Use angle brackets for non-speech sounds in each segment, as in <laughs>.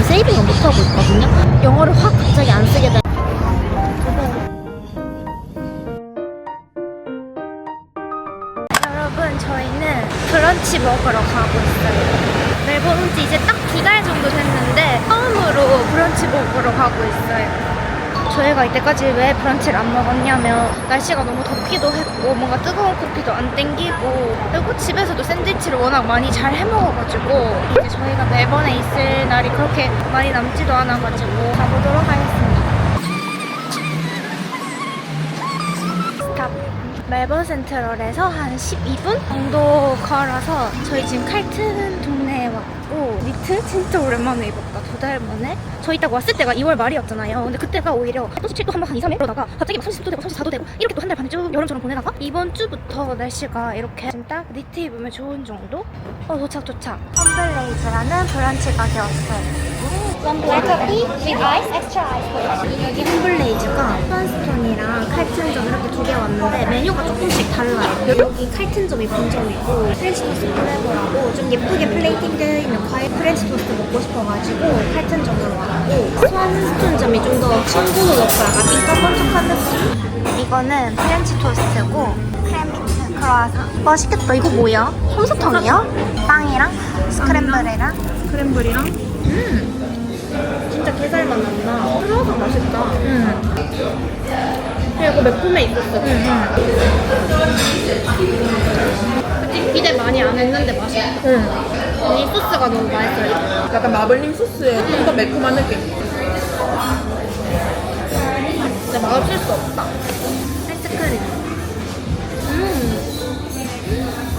지금 세이빙을 못하고 있거든요. 영어를 확 갑자기 안 쓰게 돼. 여러분 저희는 브런치 먹으러 가고 있어요. 온지 이제 딱 두 달 정도 됐는데 처음으로 브런치 먹으러 가고 있어요. 저희가 이때까지 왜 브런치를 안 먹었냐면 날씨가 너무 덥기도 했고 뭔가 뜨거운 커피도 안 땡기고 그리고 집에서도 샌드위치를 워낙 많이 잘 해먹어가지고 이제 저희가 멜번에 있을 날이 그렇게 많이 남지도 않아가지고 가보도록 하겠습 멜번 센트럴에서 한 12분 정도 걸어서 저희 지금 칼튼 동네에 왔고 니트 진짜 오랜만에 입었다. 두 달 만에. 저희 딱 왔을 때가 2월 말이었잖아요. 근데 그때가 오히려 37도 한번 한 2, 3일 그러다가 갑자기 막 30도 되고 34도 되고 이렇게 또 한 달반쭉 여름처럼 보내다가 이번 주부터 날씨가 이렇게 지금 딱 니트 입으면 좋은 정도? 어 도착 도착. 홈블레이즈라는 브런치 가게 왔어요 One black coffee with ice, extra ice. 여기 홈블레이즈가 스톤이랑 칼튼점 이렇게 두 개 왔는데 메뉴가 조금씩 달라요. 여기 칼튼점이 본점이고 프렌치 토스트 플레버라고 좀 예쁘게 플레이팅 되어 있는 과일 프렌치 토스트 먹고 싶어가지고 칼튼점으로 왔고 스완스톤점이 좀 더 친구도 넣고 약간 삐까번쩍한 느낌. 이거는 프렌치 토스트고 크래미트 크로아상. 맛있겠다. 이거 뭐야? 솜사탕이야? 빵이랑 스크램블이랑 크랜블이랑 진짜 게살맛 난다. 크로아상 맛있다. 응. 그리고 매콤해 있었어. 그치? 기대 많이 안 했는데 맛있어. 응. 이 소스가 너무 맛있어요. 약간 마블링 소스에 좀더 매콤한 느낌. 진짜 맛없을 수 없다. 아이스크림. 음.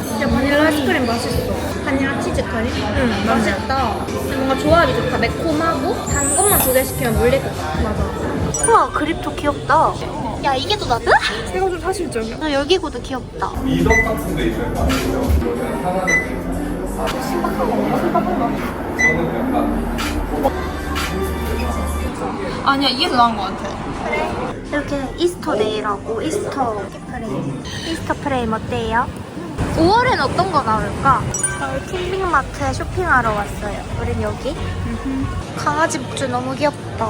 진짜 바닐라 아이스크림 맛있어. 바닐라 치즈 크림? 응, 맛있다. 뭔가 조합이 좋다. 매콤하고 단 것만 두 개 시키면 물릴 것 같아. 맞아. 우와, 그립도 귀엽다. 야, 이게 더 낫다? 이거 좀 사실적이야. 나 열기구도 귀엽다. 이덕 같은 데 있어요. 저는 하나는 아니야, 이게 더 나은 것 같아. 이렇게 이스터 데이라고 이스터 프레임 이스터 프레임 어때요? 5월엔 어떤 거 나올까? 저희 킹빅마트에 쇼핑하러 왔어요 우린 여기 강아지 목줄 너무 귀엽다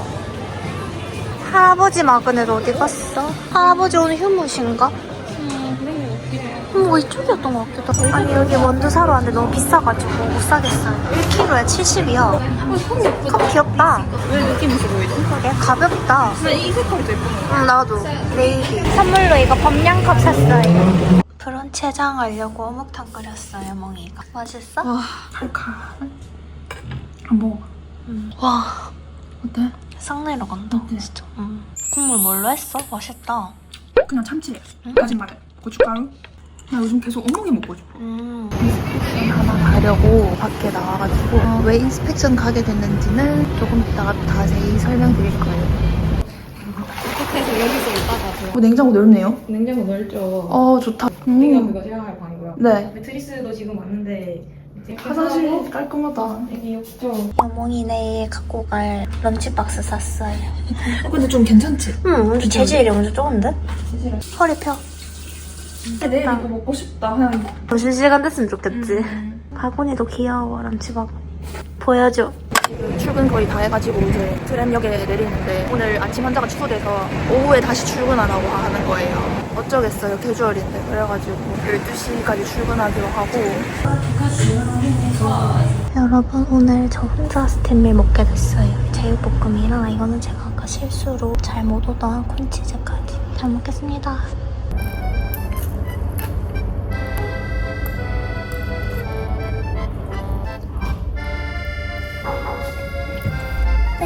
할아버지 마그넷 어디 갔어? 할아버지 오늘 휴무신가? 음, 이쪽이었던 것 같기도 하고 아니 여기 원두 사러 왔는데 너무 비싸가지고 못 사겠어요 1kg에 70이야 컵 귀엽다 왜 느낌 있어 보이지? 그게 가볍다 근데 이 색깔이 더 예쁜 것 같아. 응, 나도. 네이비. 선물로 이거 범량컵 샀어요. 브런치 해장하려고 어묵탕 끓였어요, 멍이가. 맛있어? 와, 칼칼. 안 먹어봐. 응. 와, 어때? 싹 내려간다, 진짜. 응. 국물 뭘로 했어? 맛있다. 그냥 참치. 다진 마늘. 고춧가루. 나 요즘 계속 어묵이 먹고 싶어. 음. 하나 가려고 밖에 나와가지고 어, 왜 인스펙션 가게 됐는지는 조금 이따가 자세히 설명드릴 거예요. 그래서 여기서 있다가 어, 냉장고 넓네요. 냉장고 넓죠. 어 좋다. 여기가 음. 그거 제가 할 방이고요. 네. 매트리스도 지금 왔는데 이제 화장실 깔끔하다. 되게. 여몽이 내일 갖고 갈 런치박스 샀어요. 근데 좀 괜찮지? 응, 근데 재질이 완전 좋은데? 허리 펴. 내일 이거 먹고 싶다. 그냥 점심 시간 됐으면 좋겠지. 바구니도 귀여워, 런치박. 보여줘. 출근 거의 다 해가지고 이제 트램역에 내리는데 오늘 아침 환자가 취소돼서 오후에 다시 출근하라고 하는 거예요. 어쩌겠어요. 캐주얼인데 그래가지고 12시까지 출근하기로 하고 여러분 오늘 저 혼자 스팀밀 먹게 됐어요 제육볶음이랑 이거는 제가 아까 실수로 잘 못 오던 콘치즈까지 잘 먹겠습니다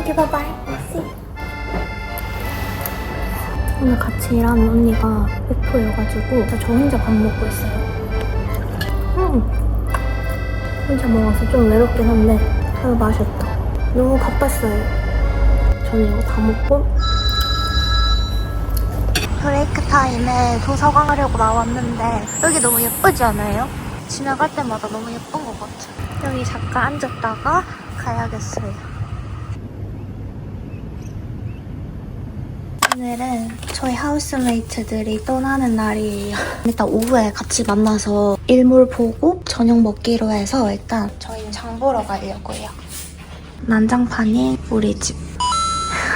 Thank you, bye bye. See. 오늘 같이 일하는 언니가 베프여가지고 저 혼자 밥 먹고 있어요. 음. 혼자 먹어서 좀 외롭긴 한데 잘 마셨다. 너무 바빴어요. 저는 이거 다 먹고 브레이크 타임에 도서관 하려고 나왔는데 여기 너무 예쁘지 않아요? 지나갈 때마다 너무 예쁜 것 같아요. 여기 잠깐 앉았다가 가야겠어요. 오늘은 저희 하우스메이트들이 떠나는 날이에요. <laughs> 일단 오후에 같이 만나서 일몰 보고 저녁 먹기로 해서 일단 저희는 장 보러 가려고요. 난장판인 우리 집.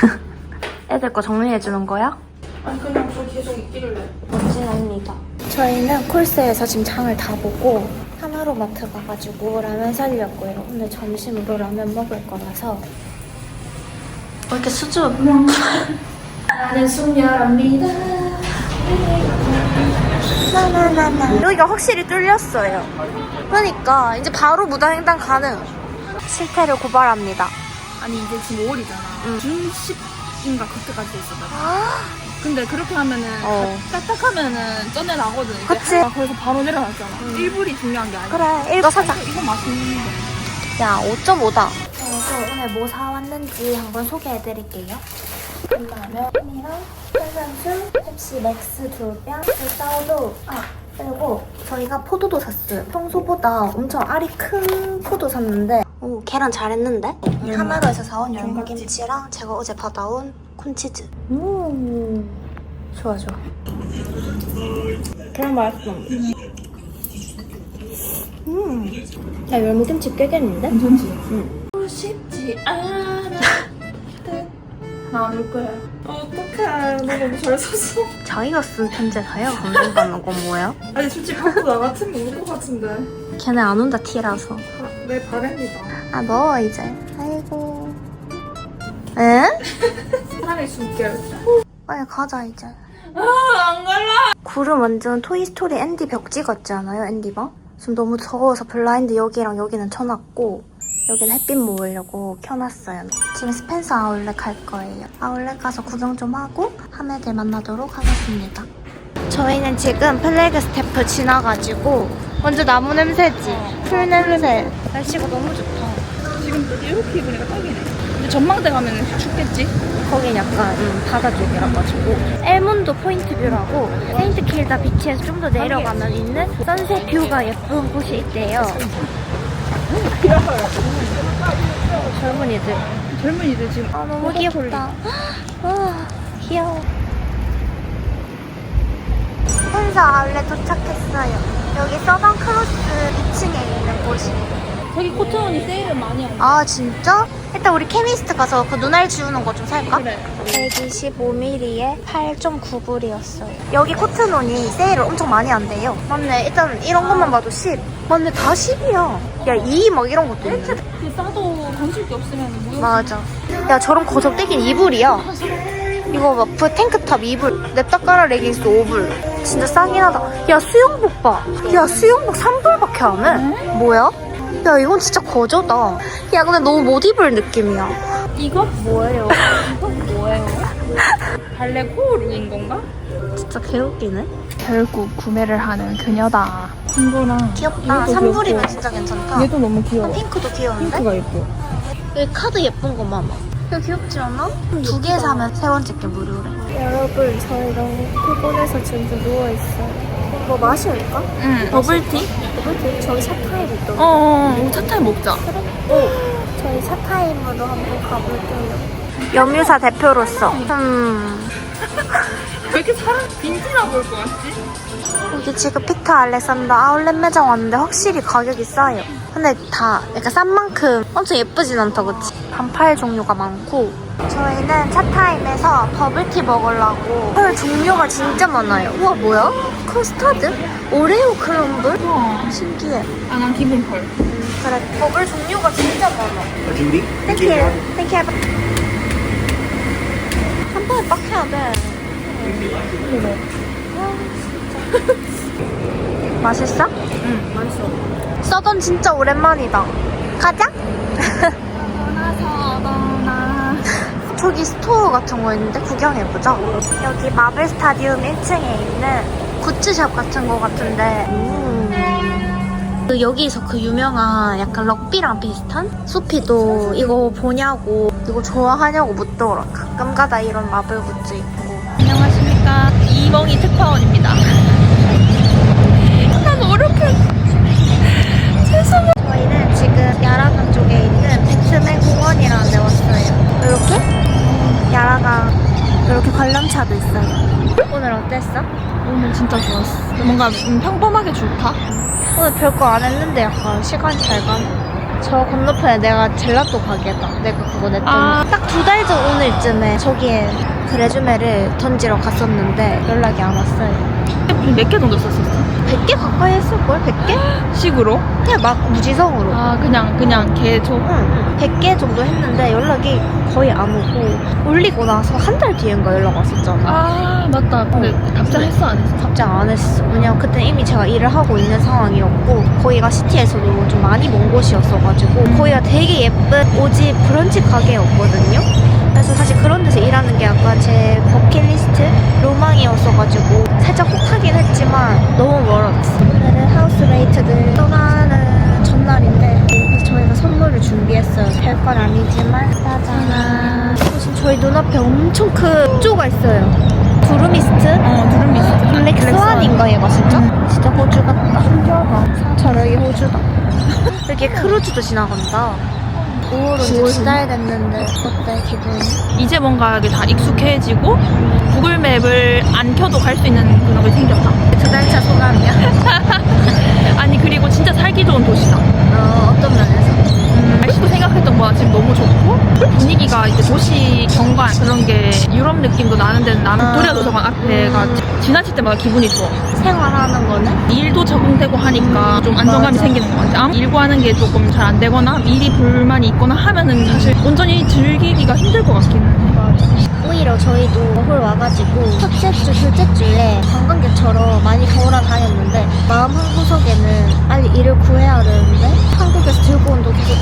<laughs> 애들 거 정리해주는 거야? 아니 그냥 저 계속 있길래 멋진 언니다. 저희는 콜스에서 지금 장을 다 보고 하나로마트 가가지고 라면 사려고요. 오늘 점심으로 라면 먹을 거라서. 왜 이렇게 수줍? 나는 숙녀랍니다. 나나나나. 여기가 확실히 뚫렸어요. 그러니까 이제 바로 무단횡단 가능. 실태를 고발합니다. 아니 이제 지금 5월이잖아 응. 중 10인가 그때까지 있었다 근데 그렇게 하면은 어. 딱딱하면은 쩐내 나거든 이제 그치. 아, 거기서 바로 내려놨잖아 일불이 중요한 게 아니야 그래, 이거 사자. 이거, 이거 맛있는 거 야, 5.5다. 그래서 오늘 뭐 사왔는지 한번 소개해드릴게요. 끝나면이랑 탄산수, 펩시 맥스 두 병, 사우도, 아, 그리고 저희가 포도도 샀어요. 평소보다 엄청 알이 큰 포도 샀는데 오, 계란 잘했는데? 하나로에서 사온 열무김치랑 제가 어제 받아온 콘치즈. 오, 좋아, 좋아. 계란 맛있어. 음. 야, 열무김치 꿰겠는데? 괜찮지? 쉽지 않아 나올 거야 어떡해 너 너무 잘 썼어 <laughs> 자기가 쓴 편지사요? 감동 받는 건 뭐야? 아니 솔직히 갖고 나 같으면 울것 같은데 걔네 안 온다 티라서. 아, 내 바램이다 아, 넣어, 이제. 아이고. 응? 사랑의 숨결 빨리 가자, 이제. 아안 갈라 구름 완전 토이스토리 앤디 벽지 같지 않아요, 앤디가? 지금 너무 더워서 블라인드 여기랑 여기는 쳐놨고, 여기는 햇빛 모으려고 켜놨어요. 지금 스펜서 아울렛 갈 거예요. 아울렛 가서 구경 좀 하고, 하매들 만나도록 하겠습니다. 저희는 지금 플래그 스태프 지나가지고, 완전 나무 냄새지? 풀 냄새. 날씨가 너무 좋다. 지금 이렇게 입으니까 딱이네 근데 전망대 가면 춥겠지? 거긴 약간 음, 바다 쪽이라 가지고 엘몬도 포인트 뷰라고 세인트 킬다 비치에서 좀 더 내려가면 있는 선셋 뷰가 예쁜 곳이 있대요. 젊은이들. 젊은이들 지금 아 너무 귀엽다. 와 귀여워. 스펜서 아울렛 도착했어요. 여기 서던 크로스 2층에 있는 곳이에요. 저기 코트온이 세일을 많이 하네 아 진짜? 일단 우리 케미스트 가서 그 눈알 지우는 거 좀 살까? 그래 125ml에 8.9불이었어요. 여기 코트논이 세일을 엄청 많이 한대요. 맞네. 일단 이런 것만 봐도 10. 맞네. 다 10이야. 야, 2 막 이런 것도 있네. 그 싸도 건질 게 없으면 무용 맞아. 야, 저런 거적대긴 2불이야. 이거 막 부- 탱크탑 2불. 냅다 깔아 레깅스 5불. 진짜 싸긴 하다. 야, 수영복 봐. 야, 수영복 3불밖에 안 해. 뭐야? 야, 이건 진짜 거저다. 야, 근데 너무 못 입을 느낌이야. 이거 뭐예요? 이건 뭐예요? 발레 코어룩인 건가? 진짜 개웃기네. 결국 구매를 하는 그녀다 이거랑 귀엽다. 이것도 3불이면 귀엽고. 진짜 괜찮다. 얘도 너무 귀여워 핑크도 귀여운데? 핑크가 예뻐 여기 카드 예쁜 거 봐봐. 이거 귀엽지 않아? 두 개 사면 세 번째 게 무료래. 여러분, 저희 너무 피곤해서 지금 좀 누워 있어요. 뭐 마실까? 응 버블티? 버블티? 저기 샤타임 있더라고. 어어 차타임 먹자 저희 샤타임으로 한번 가볼게요. 염유사 대표로서. 음. 왜 이렇게 사람 빈티나 볼 것 같지? 여기 지금 피터 알렉산더 아울렛 매장 왔는데 확실히 가격이 싸요. 근데 다 약간 싼 만큼 엄청 예쁘진 않다, 그치? 반팔 종류가 많고. 저희는 차타임에서 버블티 먹으려고 헐 종류가 진짜 많아요. 우와, 뭐야? 커스터드? 오레오 크럼블? 우와 신기해. 아 난 기본펄 그래, 버블 종류가 진짜 많아. 준비? 땡큐. 땡큐. 한 번에 빡 해야 돼. <laughs> 맛있어? 응 맛있어 써던 진짜 오랜만이다. 가자. <laughs> 떠나서 떠나 저기 스토어 같은 거 있는데 구경해보자. 여기 마블 스타디움 1층에 있는 굿즈샵 같은 거 같은데. 그 여기서 그 유명한 약간 럭비랑 비슷한? 소피도 이거 보냐고 이거 좋아하냐고 묻더라. 가끔 가다 이런 마블 굿즈 있고. 안녕하십니까 이멍이 특파원입니다 난 어렵게 <laughs> 저희는 지금 야라강 관람차도 있어요. 오늘 어땠어? 오늘 진짜 좋았어 뭔가 음, 평범하게 좋다 오늘 별거 안 했는데 약간 시간이 잘 가네. 저 건너편에 내가 젤라또 가게다. 내가 그거 냈더니 아. 딱두 달 전 오늘쯤에 저기에 그 레주메를 던지러 갔었는데 연락이 안 왔어요. 몇 개 정도 썼었어? 100개 가까이 했을걸? 100개? <gasps> 식으로? 그냥 막 무지성으로. 아 그냥 그냥 계속 응, 100개 정도 했는데 연락이 거의 안 오고 올리고 나서 한 달 뒤엔가 연락 왔었잖아. 아 맞다 근데 답장했어 안 했어? 답장 안 했어. 왜냐면 그때 이미 제가 일을 하고 있는 상황이었고 거기가 시티에서도 좀 많이 먼 곳이었어가지고 거기가 되게 예쁜 오지 브런치 가게였거든요. 그래서 사실 그런 데서 일하는 게 약간 제 버킷리스트 로망이었어가지고 살짝 혹하긴 했지만 너무 멀었어. 오늘은 하우스메이트들 떠나 그래서 저희가 선물을 준비했어요. 별건 아니지만 짜잔. 지금 저희 눈앞에 엄청 큰 쪼가 있어요. 두루미스트? 어 두름 미스트 블랙 스완인가 얘가 진짜? 진짜 호주 같다. 신기하다. 상처럼 여기 호주다. <laughs> 이렇게 크루즈도 지나간다. 5월 이제 두달 됐는데 어때 기분이? 이제 뭔가 이게 다 익숙해지고 구글 맵을 안 켜도 갈 수 있는 그런 게 생겼다 두 달 차 소감이야? <laughs> 아니 그리고 진짜 살기 좋은 도시다 어, 어떤 면에서? 음, 생각했던 거보다 지금 너무 좋고 분위기가 이제 도시 경관 그런 게 유럽 느낌도 나는 데는 나는 아. 도리아 도서관 앞에가 음. 지나칠 때마다 기분이 좋아 생활하는 거는? 일도 적응되고 하니까 좀 안정감이 맞아. 생기는 것 같아. 아무 일과하는 게 조금 잘 안 되거나 일이 불만이 있거나 하면은 사실 온전히 즐기기가 힘들 것 같기는 해. 맞아. 오히려 저희도 홀 와가지고 첫째 주, 둘째 주에 관광객처럼 많이 돌아다녔는데 마음 한 구석에는 빨리 일을 구해야 되는데 한국에서 들고 온 돈 계속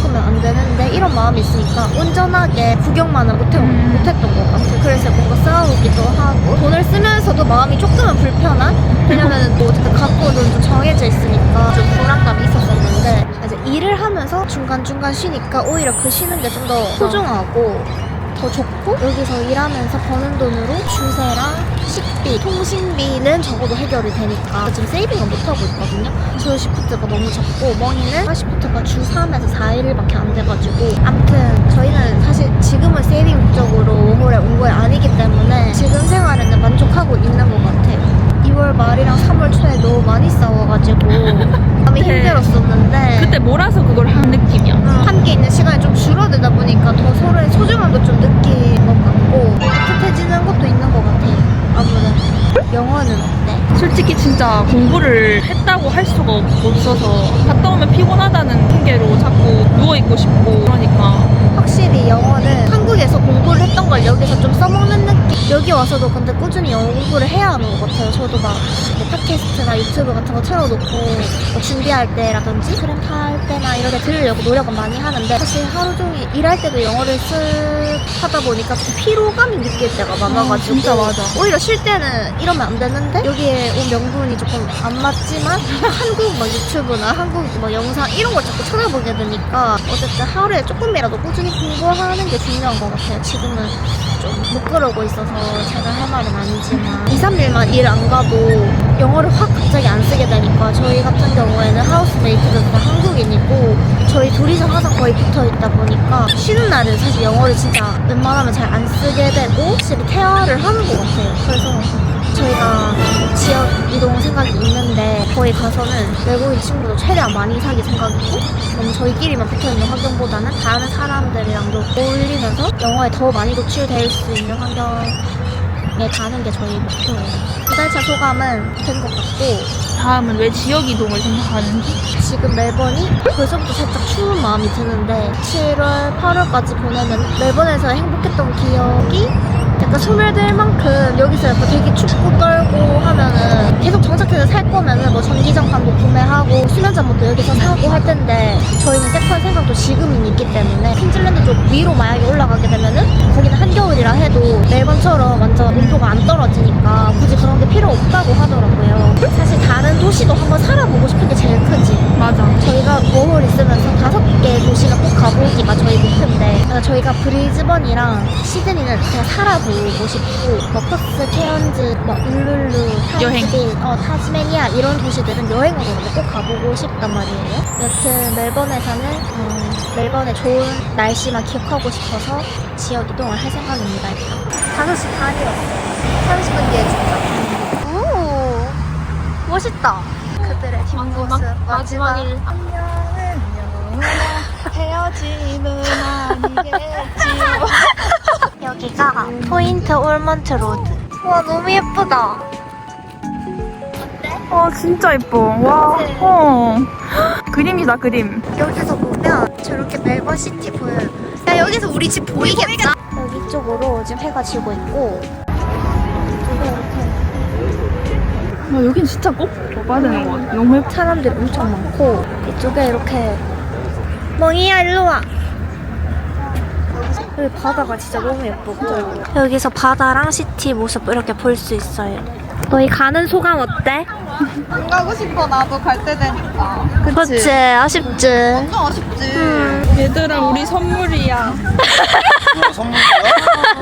먹으면 안 되는데 이런 마음이 있으니까 온전하게 구경만은 못해, 음. 못했던 것 같아. 그래서 뭔가 싸우기도 하고 돈을 쓰면서도 마음이 조금은 불편한? 왜냐면 뭐 어쨌든 갖고 온 돈도 정해져 있으니까 좀 불안감이 있었었는데 이제 일을 하면서 중간중간 쉬니까 오히려 그 쉬는 게 좀 더 소중하고 더 좋고 여기서 일하면서 버는 돈으로 주세랑 식비, 통신비는 적어도 해결이 되니까 지금 세이빙을 못하고 있거든요. 주 시프트가 너무 적고 멍이는 시프트가 주 3에서 4일밖에 안 돼가지고 아무튼 저희는 사실 지금은 세이빙 목적으로 워홀에 온 거 아니기 때문에 지금 생활에는 만족하고 있는 것 같아요. 2월 말이랑 3월 초에 너무 많이 싸워가지고 <laughs> 솔직히 진짜 공부를 했다고 할 수가 없어서 갔다 오면 피곤하다는 핑계로 자꾸 누워있고 싶고 그러니까 확실히 영어는 한국에서 공부를 했던 걸 여기서 좀 써먹는 느낌? 여기 와서도 근데 꾸준히 영어 공부를 해야 하는 것 같아요. 저도 막 뭐 팟캐스트나 유튜브 같은 거 틀어놓고 뭐 준비할 때라든지 그램 탈 때나 이런 데 들으려고 노력은 많이 하는데 사실 하루 종일 일할 때도 영어를 쓰 하다 보니까 좀 피로감이 느낄 때가 많아가지고 진짜 맞아. 오히려 쉴 때는 이러면 안 되는데 여기에 온 명분이 조금 안 맞지만 <laughs> 한국 뭐 유튜브나 한국 뭐 영상 이런 걸 자꾸 찾아보게 되니까 어쨌든 하루에 조금이라도 꾸준히 공부하는 게 중요한 것 같아요. 지금은 좀못 그러고 있어서 제가 할 말은 아니지만 2, 3일만 일 안 가도 영어를 확 갑자기 안 쓰게 되니까 저희 같은 경우에는 하우스메이트도 다 한국인이고 저희 둘이서 항상 거의 붙어 있다 보니까 쉬는 날은 사실 영어를 진짜 웬만하면 잘 안 쓰게 되고 확실히 태화를 하는 것 같아요. 그래서 저희가 지역 이동 생각이 있는데 거기 가서는 외국인 친구도 최대한 많이 사귈 생각이고 너무 저희끼리만 붙어있는 환경보다는 다른 사람들이랑도 어울리면서 영어에 더 많이 노출될 수 있는 환경에 가는 게 저희 목표예요. 두 달차 소감은 된 것 같고 다음은 왜 지역 이동을 생각하는지? 지금 멜번이 벌써부터 살짝 추운 마음이 드는데 7월, 8월까지 보내면 멜번에서 행복했던 기억이 약간 소멸될 만큼 여기서 약간 되게 춥고 떨고 하면은 계속 정착해서 살 거면은 뭐 전기장판도 구매하고 수면잠옷도 여기서 사고 할 텐데 저희는 세컨 생각도 지금은 있기 때문에 퀸즐랜드 쪽 위로 만약에 올라가게 되면은 멜번처럼 완전 온도가 안 떨어지니까 굳이 그런 게 필요 없다고 하더라고요. 사실 다른 도시도 한번 살아보고 싶은 게 제일 크지. 맞아 저희가 워홀 있으면서 다섯 개 도시는 꼭 가보기가 저희 목표인데 그래서 저희가 브리즈번이랑 시드니는 그냥 살아보고 싶고 뭐 퍼스, 케언즈, 뭐 울룰루, 여행. 타즈빌, 어, 타즈메니아 이런 도시들은 여행으로 꼭 가보고 싶단 말이에요. 여튼 멜번에서는 어, 멜번의 좋은 날씨만 기억하고 싶어서 지역 이동을 할 생각입니다. 일단 5시 반이었어요. 30분 뒤에 진짜. 오 멋있다. 그들의 뒷모습 마지막- 마지막 일. 안녕은요. 헤어지는 아니겠지요. <laughs> 여기가 포인트 올먼트 로드. 와 너무 예쁘다. 와 진짜 예뻐. 와. 어. <gasps> 그림이다 그림. 여기서 보면 저렇게 멜번 시티 보여요. 야 여기서 우리 집 보이겠다. 여기 쪽으로 지금 해가 지고 있고 나 여긴 진짜 꼭 와봐야 되는 것 같아. 너무 예뻐. 사람들 엄청 많고 이쪽에 이렇게 멍이야 일로 와. 여기 바다가 진짜 너무 예뻐. 그죠? 여기서 바다랑 시티 모습 이렇게 볼 수 있어요. 너희 가는 소감 어때? 안 가고 싶어 나도 갈 때 되니까. 그치 아쉽지. 좀 아쉽지. 얘들아 우리 선물이야. <laughs>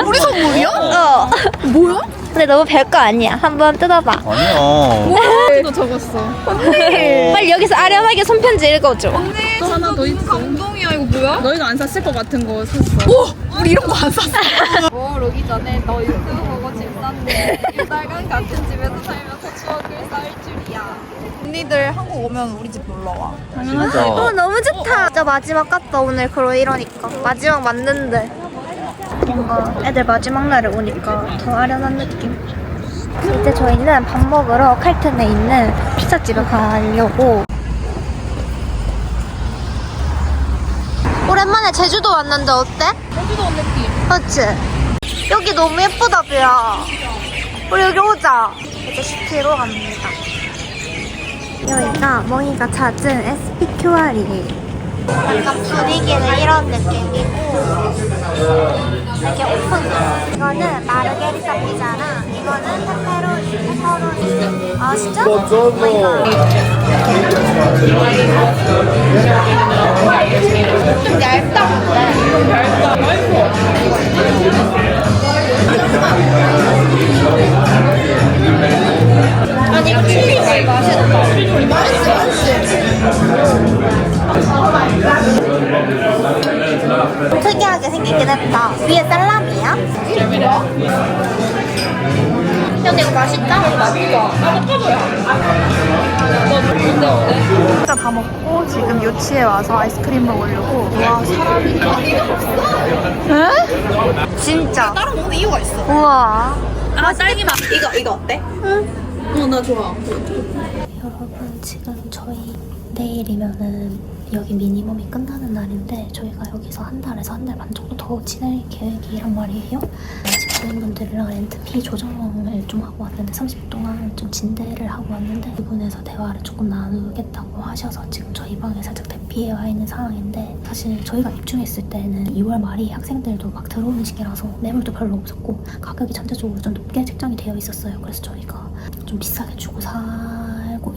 우리 선물이야? 어. 뭐야? 근데 너무 별거 아니야. 한번 뜯어봐. 아니야. 도 적었어. <laughs> 빨리 여기서 아련하게 손편지 읽어줘. 또 하나 더 있어. 감동이야 이거 뭐야? 너희가 안 샀을 것 같은 거 샀어. 오, 우리 이런 거 안 샀어. <laughs> 뭘 오기 전에 너 유튜브 보고 집 샀네. 유달간 같은 집에서 살면서 추억을 쌓을 줄이야. 언니들 한국 오면 우리 집 놀러 와. 진짜. 어 너무 좋다. 진짜 마지막 같다 오늘 그러 이러니까 마지막 맞는데 뭔가 애들 마지막 날에 오니까 더 아련한 느낌. 이제 저희는 밥 먹으러 칼튼에 있는 피자집에 가려고. 오랜만에 제주도 왔는데 어때? 제주도 온 느낌. 그렇지? 여기 너무 예쁘다 뷰야. 우리 여기 오자. 이제 시티로 갑니다. 여기가 멍이가 찾은 SPQR이에요. 약간 분위기는 이런 느낌이고 이렇게 오픈 이거는 마르게리타 피자랑 이거는 페페로니 페퍼로니. 아 진짜? 어, 이거. 좀 얇다. 근데 아니 이거 칠리가 맛있다 맛있어 맛있어 특이하게 생기긴 했다 위에 살라미야? 근데 이거 맛있다 맛있다 진짜 다 먹고 지금 요치에 와서 아이스크림 먹으려고. 와 사람이 진짜 따로 먹는 이유가 있어. 우와 아 딸기 맛. 이거 이거 어때? 응. 어나 좋아. 여러분 지금 저희 내일이면은 여기 미니멈이 끝나는 날인데 저희가 여기서 한 달에서 한 달 반 정도 더 지낼 계획이란 말이에요. 집주인분들이랑 렌트피 조정을 좀 하고 왔는데 30분 동안 좀 진대를 하고 왔는데 이분에서 대화를 조금 나누겠다고 하셔서 지금 저희 방에 살짝 대피해 와 있는 상황인데 사실 저희가 입주했을 때는 2월 말이 학생들도 막 들어오는 시기라서 매물도 별로 없었고 가격이 전체적으로 좀 높게 책정이 되어 있었어요. 그래서 저희가 좀 비싸게 주고 살고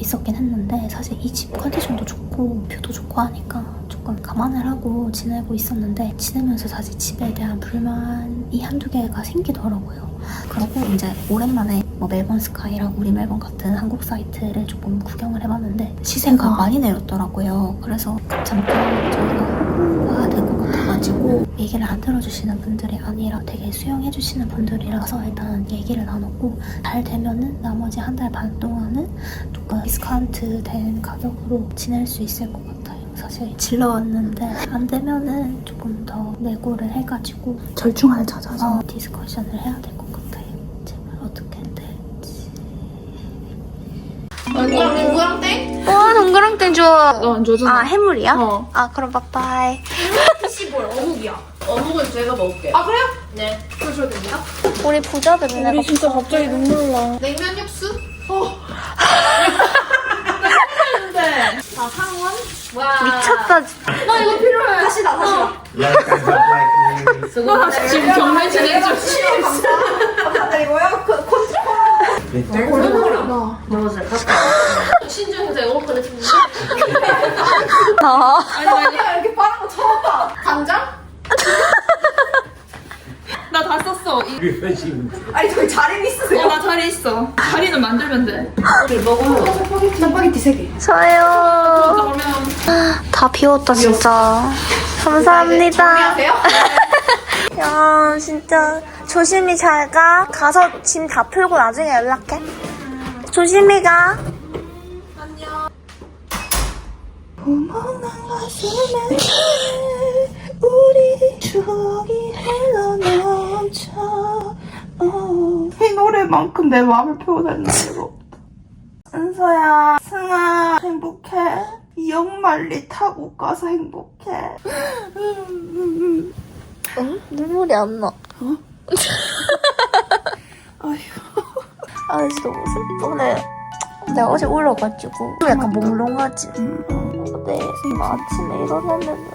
있었긴 했는데 사실 이 집 컨디션도 좋고 뷰도 좋고 하니까 조금 감안을 하고 지내고 있었는데 지내면서 사실 집에 대한 불만 이 한두 개가 생기더라고요. 그리고 이제 오랜만에 뭐 멜번 스카이랑 우리 멜번 같은 한국 사이트를 조금 구경을 해봤는데 시세가 많이 내렸더라고요. 그래서 잠깐 저희가 홍보가 될것 같아가지고 얘기를 안 들어주시는 분들이 아니라 되게 수용해주시는 분들이라서 일단 얘기를 나눴고 잘 되면은 나머지 한 달 반 동안은 조금 디스카운트 된 가격으로 지낼 수 있을 것 같아요. 사실 질러왔는데 안 되면은 조금 더 내고를 해가지고 절충안을 찾아서. 어, 디스커션을 해야 될 것 같아요. 제발 어떻게 될지. 동그랑땡? 와 동그랑땡 좋아. 너안 줘주나? 아 해물이야? 어. 아 그럼 빠빠이. 어묵은 제가 먹을게요. 아 그래요? 네. 그러셔도 됩니다. 우리 부자 됐네. 우리 진짜 갑자기 눈물 나. 냉면 육수? <laughs> <laughs> 미쳤다. 진짜. 지금 경매 진행 중. 신중해서 영어 보냈습니다. 아니 아니 이렇게 빠른 거 처음 봐. 간장? 나 다 아니 저기 자리 있으세요? 어나 자리 있어. 자리는 만들면 돼. 저요. 그러면 다 비웠다 진짜. 감사합니다. <laughs> 야 진짜 조심히 잘 가. 가서 짐 다 풀고 나중에 연락해. 조심히 가. 가슴에 우리 추억이 흘러 넘쳐 어. 이 노래만큼 내 마음을 표현할 노래가 없다 은서야 승아 행복해 이영만리 타고 가서 행복해 응? 눈물이 안 나. <laughs> 아휴 아 진짜 너무 슬프네. 내가 어제 울어가지고 약간 몽롱하지. 네, 아침에 일어났는데